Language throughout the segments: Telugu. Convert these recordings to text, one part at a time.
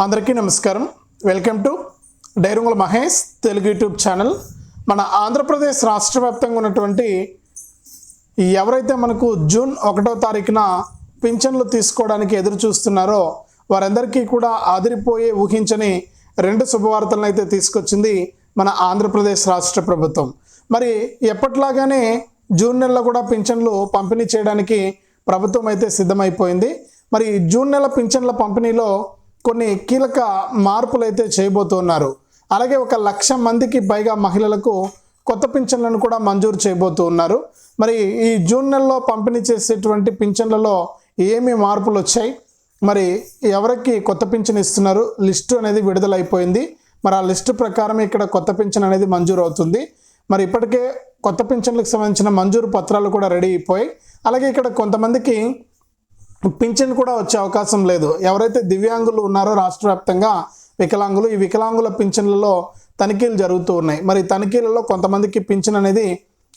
అందరికీ నమస్కారం. వెల్కమ్ టు డైరుంగుల మహేష్ తెలుగు యూట్యూబ్ ఛానల్. మన ఆంధ్రప్రదేశ్ రాష్ట్ర వ్యాప్తంగా ఉన్నటువంటి ఎవరైతే మనకు జూన్ ఒకటో తారీఖున పింఛన్లు తీసుకోవడానికి ఎదురు చూస్తున్నారో వారందరికీ కూడా ఆదిరిపోయే ఊహించని రెండు శుభవార్తలను అయితే తీసుకొచ్చింది మన ఆంధ్రప్రదేశ్ రాష్ట్ర ప్రభుత్వం. మరి ఎప్పట్లాగానే జూన్ నెలలో కూడా పింఛన్లు పంపిణీ చేయడానికి ప్రభుత్వం అయితే సిద్ధమైపోయింది. మరి జూన్ నెల పింఛన్ల పంపిణీలో కొన్ని కీలక మార్పులు అయితే చేయబోతున్నారు. అలాగే ఒక లక్ష మందికి పైగా మహిళలకు కొత్త పింఛన్లను కూడా మంజూరు చేయబోతూ ఉన్నారు మరి ఈ జూన్ నెలలో పంపిణీ చేసేటువంటి పింఛన్లలో ఏమి మార్పులు వచ్చాయి? మరి ఎవరికి కొత్త పింఛన్ ఇస్తున్నారు? లిస్టు అనేది విడుదలైపోయింది. మరి ఆ లిస్టు ప్రకారం ఇక్కడ కొత్త పింఛన్ అనేది మంజూరు అవుతుంది మరి ఇప్పటికే కొత్త పింఛన్లకు సంబంధించిన మంజూరు పత్రాలు కూడా రెడీ అయిపోయి అలాగే ఇక్కడ కొంతమందికి పింఛన్ కూడా వచ్చే అవకాశం లేదు. ఎవరైతే దివ్యాంగులు ఉన్నారో రాష్ట్ర వ్యాప్తంగా వికలాంగులు ఈ వికలాంగుల పింఛన్లలో తనిఖీలు జరుగుతూ ఉన్నాయి. మరి తనిఖీలలో కొంతమందికి పింఛన్ అనేది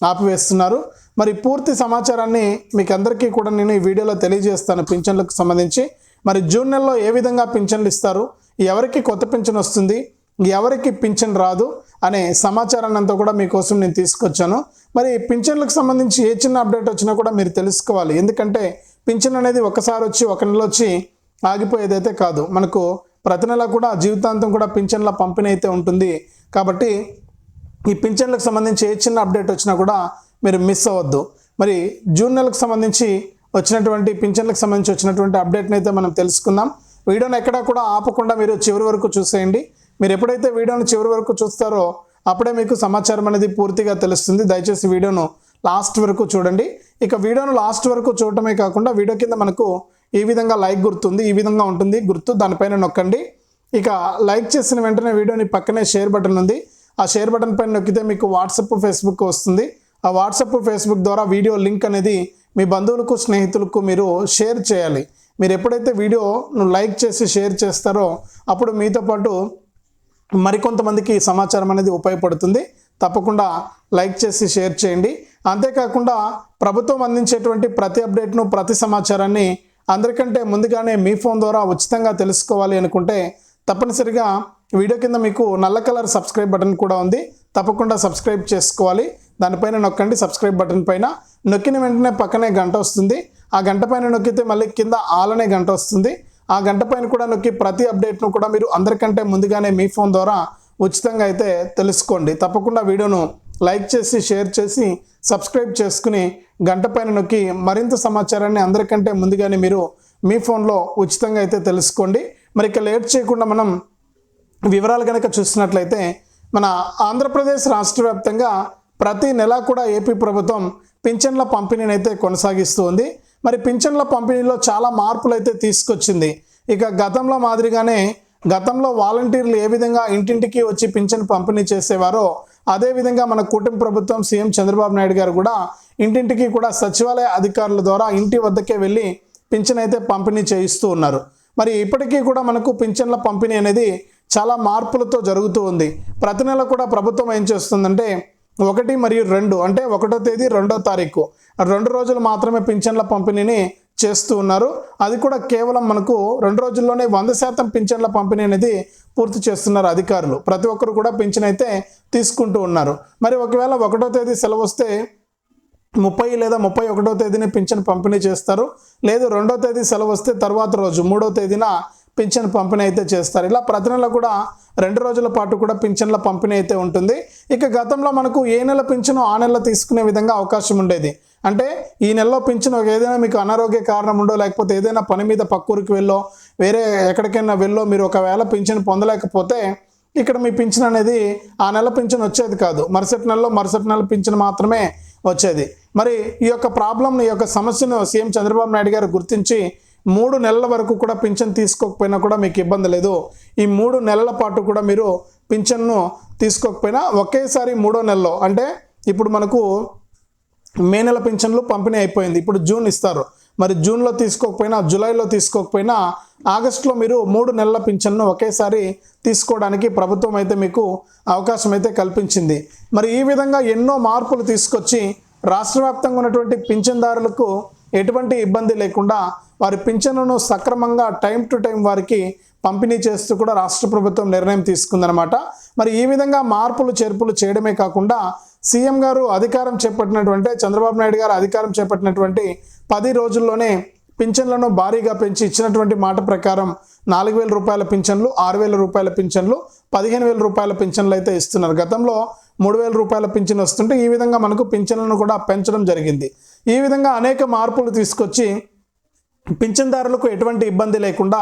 ఆపివేస్తున్నారు. మరి పూర్తి సమాచారాన్ని మీకు అందరికీ కూడా నేను ఈ వీడియోలో తెలియజేస్తాను పింఛన్లకు సంబంధించి. మరి జూన్ నెలలో ఏ విధంగా పింఛన్లు ఇస్తారు? ఎవరికి కొత్త పింఛన్ వస్తుంది? ఎవరికి పింఛన్ రాదు? అనే సమాచారాన్ని అంతా కూడా మీకోసం నేను తీసుకొచ్చాను. మరి పింఛన్లకు సంబంధించి ఏ చిన్న అప్డేట్ వచ్చినా కూడా మీరు తెలుసుకోవాలి. ఎందుకంటే పింఛన్ అనేది ఒకసారి వచ్చి ఒక నెల వచ్చి ఆగిపోయేదైతే కాదు. మనకు ప్రతి నెల కూడా జీవితాంతం కూడా పింఛన్ల పంపిణీ అయితే ఉంటుంది. కాబట్టి ఈ పింఛన్లకు సంబంధించి ఏ చిన్న అప్డేట్ వచ్చినా కూడా మీరు మిస్ అవ్వద్దు. మరి జూన్ నెలకు సంబంధించి వచ్చినటువంటి పింఛన్లకు సంబంధించి వచ్చినటువంటి అప్డేట్ని అయితే మనం తెలుసుకుందాం. వీడియోని ఎక్కడా కూడా ఆపకుండా మీరు చివరి వరకు చూసేయండి. మీరు ఎప్పుడైతే వీడియోని చివరి వరకు చూస్తారో అప్పుడే మీకు సమాచారం అనేది పూర్తిగా తెలుస్తుంది. దయచేసి వీడియోను లాస్ట్ వరకు చూడండి. ఇక వీడియోను లాస్ట్ వరకు చూడటమే కాకుండా వీడియో కింద మనకు ఈ విధంగా లైక్ గుర్తుంది ఈ విధంగా ఉంటుంది గుర్తు దానిపైన నొక్కండి. ఇక లైక్ చేసిన వెంటనే వీడియోని పక్కనే షేర్ బటన్ ఉంది. ఆ షేర్ బటన్ పైన నొక్కితే మీకు వాట్సప్ ఫేస్బుక్ వస్తుంది. ఆ వాట్సప్ ఫేస్బుక్ ద్వారా వీడియో లింక్ అనేది మీ బంధువులకు స్నేహితులకు మీరు షేర్ చేయాలి. మీరు ఎప్పుడైతే వీడియోను లైక్ చేసి షేర్ చేస్తారో అప్పుడు మీతో పాటు మరికొంతమందికి సమాచారం అనేది ఉపయోగపడుతుంది. తప్పకుండా లైక్ చేసి షేర్ చేయండి. అంతేకాకుండా ప్రభుత్వం అందించేటువంటి ప్రతి అప్డేట్ను ప్రతి సమాచారాన్ని అందరికంటే ముందుగానే మీ ఫోన్ ద్వారా ఉచితంగా తెలుసుకోవాలి అనుకుంటే తప్పనిసరిగా వీడియో కింద మీకు నల్ల కలర్ సబ్స్క్రైబ్ బటన్ కూడా ఉంది. తప్పకుండా సబ్స్క్రైబ్ చేసుకోవాలి. దానిపైన నొక్కండి సబ్స్క్రైబ్ బటన్ పైన. నొక్కిన వెంటనే పక్కనే గంట వస్తుంది. ఆ గంట పైన నొక్కితే మళ్ళీ కింద ఆలనే గంట వస్తుంది. ఆ గంట పైన కూడా నొక్కి ప్రతి అప్డేట్ను కూడా మీరు అందరికంటే ముందుగానే మీ ఫోన్ ద్వారా ఉచితంగా అయితే తెలుసుకోండి. తప్పకుండా వీడియోను లైక్ చేసి షేర్ చేసి సబ్స్క్రైబ్ చేసుకుని గంట పైన నొక్కి మరింత సమాచారాన్ని అందరికంటే ముందుగానే మీరు మీ ఫోన్లో ఉచితంగా అయితే తెలుసుకోండి. మరి ఇక లేట్ చేయకుండా మనం వివరాలు కనుక చూసినట్లయితే మన ఆంధ్రప్రదేశ్ రాష్ట్ర వ్యాప్తంగా ప్రతి నెల కూడా ఏపీ ప్రభుత్వం పింఛన్ల పంపిణీని అయితే కొనసాగిస్తూ ఉంది. మరి పింఛన్ల పంపిణీలో చాలా మార్పులు అయితే తీసుకొచ్చింది. ఇక గతంలో మాదిరిగానే గతంలో వాలంటీర్లు ఏ విధంగా ఇంటింటికి వచ్చి పింఛన్ పంపిణీ చేసేవారో అదేవిధంగా మన కూటమి ప్రభుత్వం సీఎం చంద్రబాబు నాయుడు గారు కూడా ఇంటింటికి కూడా సచివాలయ అధికారుల ద్వారా ఇంటి వద్దకే వెళ్ళి పింఛన్ అయితే పంపిణీ చేయిస్తూ ఉన్నారు. మరి ఇప్పటికీ కూడా మనకు పింఛన్ల పంపిణీ అనేది చాలా మార్పులతో జరుగుతూ ఉంది. ప్రతి నెల కూడా ప్రభుత్వం ఏం చేస్తుందంటే ఒకటి మరియు రెండు అంటే ఒకటో తేదీ రెండో తారీఖు. రెండు రోజులు మాత్రమే పింఛన్ల పంపిణీని చేస్తూ ఉన్నారు. అది కూడా కేవలం మనకు రెండు రోజుల్లోనే వంద శాతం పింఛన్ల పంపిణీ అనేది పూర్తి చేస్తున్నారు అధికారులు. ప్రతి ఒక్కరు కూడా పింఛన్ అయితే తీసుకుంటూ ఉన్నారు. మరి ఒకవేళ ఒకటో తేదీ సెలవు వస్తే ముప్పై లేదా ముప్పై ఒకటో తేదీన పింఛన్ పంపిణీ చేస్తారు. లేదు రెండో తేదీ సెలవు వస్తే తర్వాత రోజు మూడో తేదీన పింఛన్ పంపిణీ అయితే చేస్తారు. ఇలా ప్రతి నెల కూడా రెండు రోజుల పాటు కూడా పింఛన్ల పంపిణీ అయితే ఉంటుంది. ఇక గతంలో మనకు ఏ నెల పింఛను ఆ నెల తీసుకునే విధంగా అవకాశం ఉండేది? అంటే ఈ నెలలో పింఛను ఏదైనా మీకు అనారోగ్య కారణం ఉండో లేకపోతే ఏదైనా పని మీద పక్కూరికి వెళ్ళో వేరే ఎక్కడికైనా వెళ్ళో మీరు ఒకవేళ పింఛను పొందలేకపోతే ఇక్కడ మీ పింఛన్ అనేది ఆ నెల పింఛన్ వచ్చేది కాదు. మరుసటి నెలలో మరుసటి నెల పింఛన్ మాత్రమే వచ్చేది. మరి ఈ యొక్క ప్రాబ్లంని ఈ యొక్క సమస్యను సీఎం చంద్రబాబు నాయుడు గారు గుర్తించి మూడు నెలల వరకు కూడా పింఛన్ తీసుకోకపోయినా కూడా మీకు ఇబ్బంది లేదు. ఈ మూడు నెలల పాటు కూడా మీరు పింఛన్ను తీసుకోకపోయినా ఒకేసారి మూడో నెలలో అంటే ఇప్పుడు మనకు మే నెల పింఛన్లు పంపిణీ అయిపోయింది. ఇప్పుడు జూన్ ఇస్తారు. మరి జూన్లో తీసుకోకపోయినా జూలైలో తీసుకోకపోయినా ఆగస్టులో మీరు మూడు నెలల పింఛన్ను ఒకేసారి తీసుకోవడానికి ప్రభుత్వం అయితే మీకు అవకాశం అయితే కల్పించింది. మరి ఈ విధంగా ఎన్నో మార్పులు తీసుకొచ్చి రాష్ట్ర వ్యాప్తంగా ఉన్నటువంటి పింఛన్దారులకు ఎటువంటి ఇబ్బంది లేకుండా వారి పింఛన్లను సక్రమంగా టైం టు టైం వారికి పంపిణీ చేస్తూ కూడా రాష్ట్ర ప్రభుత్వం నిర్ణయం తీసుకుందనమాట మరి ఈ విధంగా మార్పులు చేర్పులు చేయడమే కాకుండా సీఎం గారు అధికారం చేపట్టినటువంటి చంద్రబాబు నాయుడు గారు అధికారం చేపట్టినటువంటి పది రోజుల్లోనే పింఛన్లను భారీగా పెంచి ఇచ్చినటువంటి మాట ప్రకారం నాలుగు వేల రూపాయల పింఛన్లు ఆరు వేల రూపాయల పింఛన్లు పదిహేను వేల రూపాయల పింఛన్లు అయితే ఇస్తున్నారు. గతంలో మూడు వేల రూపాయల పింఛన్ వస్తుంటే ఈ విధంగా మనకు పింఛన్లను కూడా పెంచడం జరిగింది. ఈ విధంగా అనేక మార్పులు తీసుకొచ్చి పింఛన్దారులకు ఎటువంటి ఇబ్బంది లేకుండా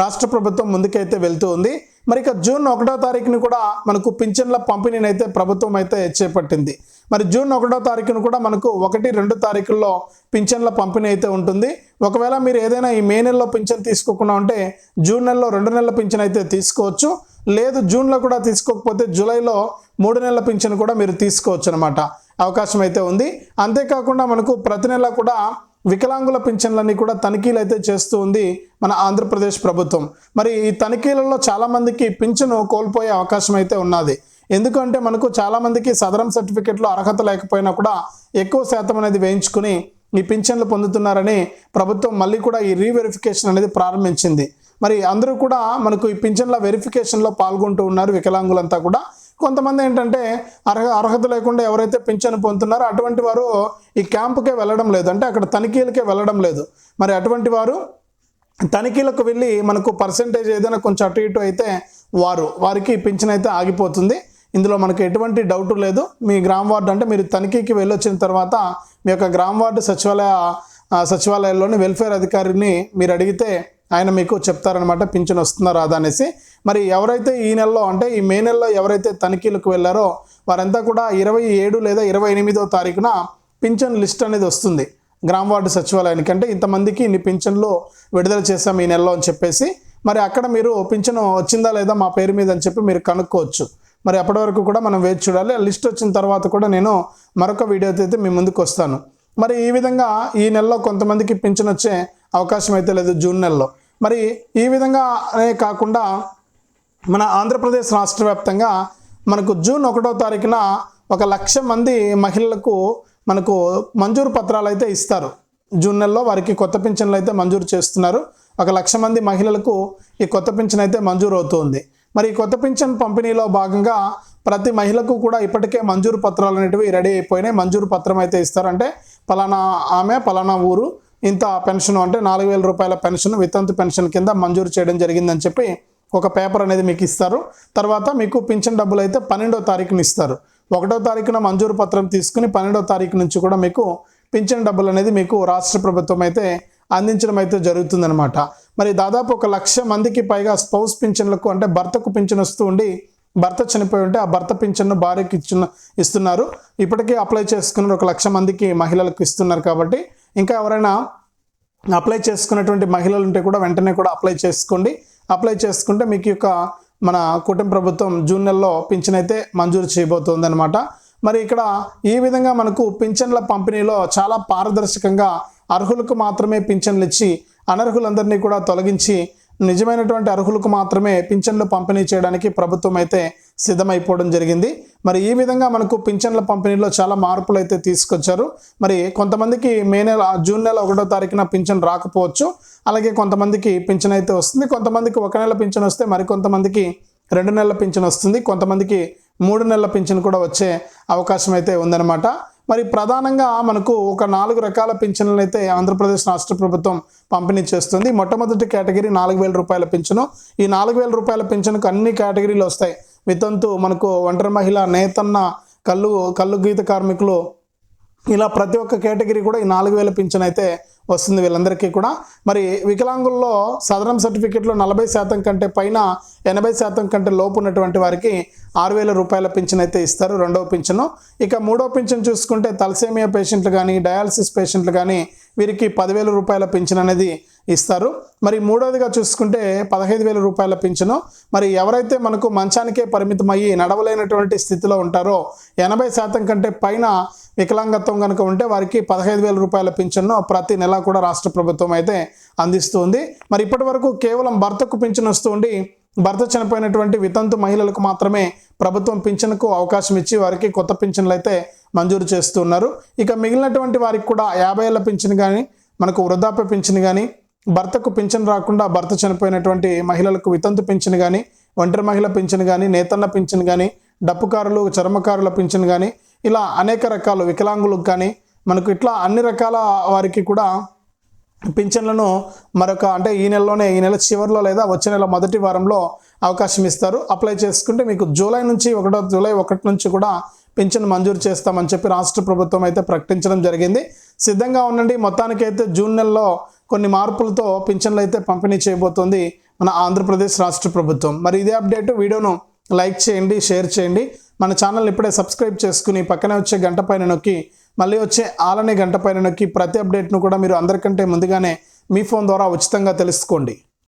రాష్ట్ర ప్రభుత్వం ముందుకైతే వెళ్తూ ఉంది. మరి ఇక జూన్ ఒకటో తారీఖుని కూడా మనకు పింఛన్ల పంపిణీని అయితే ప్రభుత్వం అయితే చేపట్టింది. మరి జూన్ ఒకటో తారీఖున కూడా మనకు ఒకటి రెండు తారీఖుల్లో పింఛన్ల పంపిణీ అయితే ఉంటుంది. ఒకవేళ మీరు ఏదైనా ఈ మే నెలలో పింఛన్ తీసుకోకుండా ఉంటే జూన్ నెలలో రెండు నెలల పింఛన్ అయితే తీసుకోవచ్చు. లేదు జూన్లో కూడా తీసుకోకపోతే జూలైలో మూడు నెలల పింఛన్ కూడా మీరు తీసుకోవచ్చు అనమాట అవకాశం అయితే ఉంది. అంతేకాకుండా మనకు ప్రతి నెల కూడా వికలాంగుల పింఛన్లన్నీ కూడా తనిఖీలు అయితే చేస్తూ ఉంది మన ఆంధ్రప్రదేశ్ ప్రభుత్వం. మరి ఈ తనిఖీలలో చాలామందికి పింఛను కోల్పోయే అవకాశం అయితే ఉన్నది. ఎందుకంటే మనకు చాలామందికి సదరం సర్టిఫికెట్లో అర్హత లేకపోయినా కూడా ఎక్కువ శాతం అనేది వేయించుకుని ఈ పింఛన్లు పొందుతున్నారని ప్రభుత్వం మళ్ళీ కూడా ఈ రీవెరిఫికేషన్ అనేది ప్రారంభించింది. మరి అందరూ కూడా మనకు ఈ పింఛన్ల వెరిఫికేషన్లో పాల్గొంటూ ఉన్నారు వికలాంగులంతా కూడా. కొంతమంది ఏంటంటే అర్హ అర్హత లేకుండా ఎవరైతే పింఛను పొందుతున్నారో అటువంటి వారు ఈ క్యాంపుకే వెళ్ళడం లేదు. అంటే అక్కడ తనిఖీలకే వెళ్ళడం లేదు. మరి అటువంటి వారు తనిఖీలకు వెళ్ళి మనకు పర్సంటేజ్ ఏదైనా కొంచెం అటు ఇటు అయితే వారు వారికి పింఛన్ అయితే ఆగిపోతుంది. ఇందులో మనకు ఎటువంటి డౌట్ లేదు. మీ గ్రామ వార్డు అంటే మీరు తనిఖీకి వెళ్ళొచ్చిన తర్వాత మీ యొక్క గ్రామ వార్డు సచివాలయ సచివాలయంలోని వెల్ఫేర్ అధికారిని మీరు అడిగితే ఆయన మీకు చెప్తారనమాట పింఛన్ వస్తుందా రాదా అనేసి. మరి ఎవరైతే ఈ నెలలో అంటే ఈ మే నెలలో ఎవరైతే తనిఖీలకు వెళ్ళారో వారంతా కూడా ఇరవై ఏడు లేదా ఇరవై ఎనిమిదో తారీఖున పింఛన్ లిస్ట్ అనేది వస్తుంది గ్రామ వార్డు సచివాలయానికి. అంటే ఇంతమందికి ఇన్ని పింఛన్లు విడుదల చేశాం ఈ నెలలో అని చెప్పేసి మరి అక్కడ మీరు పింఛన్ వచ్చిందా లేదా మా పేరు మీద అని చెప్పి మీరు కనుక్కోవచ్చు. మరి అప్పటి వరకు కూడా మనం వేచి చూడాలి. లిస్ట్ వచ్చిన తర్వాత కూడా నేను మరొక వీడియోతో అయితే మీ ముందుకు వస్తాను. మరి ఈ విధంగా ఈ నెలలో కొంతమందికి పింఛన్ వచ్చే అవకాశం అయితే లేదు జూన్ నెలలో. మరి ఈ విధంగా అనే కాకుండా మన ఆంధ్రప్రదేశ్ రాష్ట్ర వ్యాప్తంగా మనకు జూన్ ఒకటో తారీఖున ఒక లక్ష మంది మహిళలకు మనకు మంజూరు పత్రాలు అయితే ఇస్తారు. జూన్ నెలలో వారికి కొత్త పింఛన్లు అయితే మంజూరు చేస్తున్నారు. ఒక లక్ష మంది మహిళలకు ఈ కొత్త పింఛన్ అయితే మంజూరు అవుతుంది. మరి ఈ కొత్త పింఛన్ పంపిణీలో భాగంగా ప్రతి మహిళకు కూడా ఇప్పటికే మంజూరు పత్రాలు అనేటివి రెడీ అయిపోయినాయి. మంజూరు పత్రం అయితే ఇస్తారంటే పలానా ఆమె పలానా ఊరు ఇంత పెన్షన్ అంటే నాలుగు వేల రూపాయల పెన్షన్ వితంతు పెన్షన్ కింద మంజూరు చేయడం జరిగిందని చెప్పి ఒక పేపర్ అనేది మీకు ఇస్తారు. తర్వాత మీకు పింఛన్ డబ్బులు అయితే పన్నెండో తారీఖున ఇస్తారు. ఒకటో తారీఖున మంజూరు పత్రం తీసుకుని పన్నెండో తారీఖు నుంచి కూడా మీకు పింఛన్ డబ్బులు అనేది మీకు రాష్ట్ర ప్రభుత్వం అయితే అందించడం అయితే జరుగుతుందన్నమాట. మరి దాదాపు ఒక లక్ష మందికి పైగా స్పౌస్ పింఛన్లకు అంటే భర్తకు పింఛన్ వస్తూ ఉండి భర్త చనిపోయి ఉంటే ఆ భర్త పింఛన్ను భార్యకి ఇచ్చిన ఇస్తున్నారు. ఇప్పటికే అప్లై చేసుకున్న ఒక లక్ష మందికి మహిళలకు ఇస్తున్నారు కాబట్టి ఇంకా ఎవరైనా అప్లై చేసుకున్నటువంటి మహిళలు ఉంటే కూడా వెంటనే కూడా అప్లై చేసుకోండి. అప్లై చేసుకుంటే మీకు యొక్క మన కుటుంబ ప్రభుత్వం జూన్ నెలలో పింఛన్ అయితే మంజూరు చేయబోతుంది అనమాట మరి ఇక్కడ ఈ విధంగా మనకు పింఛన్ల పంపిణీలో చాలా పారదర్శకంగా అర్హులకు మాత్రమే పింఛన్లు ఇచ్చి అనర్హులందరినీ కూడా తొలగించి నిజమైనటువంటి అర్హులకు మాత్రమే పింఛన్లు పంపిణీ చేయడానికి ప్రభుత్వం అయితే సిద్ధమైపోవడం జరిగింది. మరి ఈ విధంగా మనకు పింఛన్ల పంపిణీలో చాలా మార్పులు అయితే తీసుకొచ్చారు. మరి కొంతమందికి మే నెల జూన్ నెల ఒకటో తారీఖున పింఛన్ రాకపోవచ్చు. అలాగే కొంతమందికి పింఛన్ అయితే వస్తుంది. కొంతమందికి ఒక నెల పింఛన్ వస్తే మరి కొంతమందికి రెండు నెలల పింఛన్ వస్తుంది. కొంతమందికి మూడు నెలల పింఛన్ కూడా వచ్చే అవకాశం అయితే ఉందన్నమాట. మరి ప్రధానంగా మనకు ఒక నాలుగు రకాల పింఛన్లను అయితే ఆంధ్రప్రదేశ్ రాష్ట్ర ప్రభుత్వం పంపిణీ చేస్తుంది. మొట్టమొదటి కేటగిరీ నాలుగు వేల రూపాయల పింఛను. ఈ నాలుగు వేల రూపాయల పింఛన్కు అన్ని కేటగిరీలు వస్తాయి. వితంతు మనకు ఒంటరి మహిళ నేతన్న కళ్ళు కళ్ళు గీత కార్మికులు ఇలా ప్రతి ఒక్క కేటగిరీ కూడా ఈ నాలుగు వేల పింఛన్ అయితే వస్తుంది వీళ్ళందరికీ కూడా. మరి వికలాంగుల్లో సదరం సర్టిఫికెట్లో నలభై శాతం కంటే పైన ఎనభై శాతం కంటే లోపు ఉన్నటువంటి వారికి ఆరు వేల రూపాయల పింఛన్ అయితే ఇస్తారు రెండవ పింఛను. ఇక మూడో పింఛన్ చూసుకుంటే తలసేమియా పేషెంట్లు కానీ డయాలసిస్ పేషెంట్లు కానీ వీరికి పదివేల రూపాయల పింఛన్ అనేది ఇస్తారు. మరి మూడవదిగా చూసుకుంటే పదహైదు వేల రూపాయల పింఛను. మరి ఎవరైతే మనకు మంచానికే పరిమితమయ్యి నడవలేనటువంటి స్థితిలో ఉంటారో ఎనభై శాతం కంటే పైన వికలాంగత్వం కనుక ఉంటే వారికి పదహైదు వేల రూపాయల పింఛన్ను ప్రతి నెల కూడా రాష్ట్ర ప్రభుత్వం అయితే అందిస్తుంది. మరి ఇప్పటి వరకు కేవలం భర్తకు పింఛను వస్తూ ఉండి భర్త చనిపోయినటువంటి వితంతు మహిళలకు మాత్రమే ప్రభుత్వం పింఛన్కు అవకాశం ఇచ్చి వారికి కొత్త పింఛన్లు అయితే మంజూరు చేస్తున్నారు. ఇక మిగిలినటువంటి వారికి కూడా యాభై ఏళ్ళ పింఛన్ కానీ మనకు వృద్ధాప్య పింఛన్ కానీ భర్తకు పింఛన్ రాకుండా భర్త చనిపోయినటువంటి మహిళలకు వితంతు పింఛన్ కానీ ఒంటరి మహిళ పింఛన్ కానీ నేతన్న పింఛన్ కానీ డప్పుకారులు చర్మకారుల పింఛన్ కానీ ఇలా అనేక రకాల వికలాంగులకు కానీ మనకు ఇట్లా అన్ని రకాల వారికి కూడా పింఛన్లను మరొక అంటే ఈ నెలలోనే ఈ నెల చివరిలో లేదా వచ్చే నెల మొదటి వారంలో అవకాశం ఇస్తారు. అప్లై చేసుకుంటే మీకు జూలై నుంచి ఒకటో జూలై ఒకటి నుంచి కూడా పింఛన్ మంజూరు చేస్తామని చెప్పి రాష్ట్ర ప్రభుత్వం అయితే ప్రకటించడం జరిగింది. సిద్ధంగా ఉండండి. మొత్తానికైతే జూన్ నెలలో కొన్ని మార్పులతో పింఛన్లు అయితే పంపిణీ చేయబోతోంది మన ఆంధ్రప్రదేశ్ రాష్ట్ర ప్రభుత్వం. మరి ఇదే అప్డేట్ వీడియోను లైక్ చేయండి షేర్ చేయండి. మన ఛానల్ ఇప్పుడే సబ్స్క్రైబ్ చేసుకుని పక్కనే వచ్చే గంట పైన నొక్కి మళ్ళీ వచ్చే ఆలనే గంట పైన నొక్కి ప్రతి అప్డేట్ను కూడా మీరు అందరికంటే ముందుగానే మీ ఫోన్ ద్వారా ఉచితంగా తెలుసుకోండి.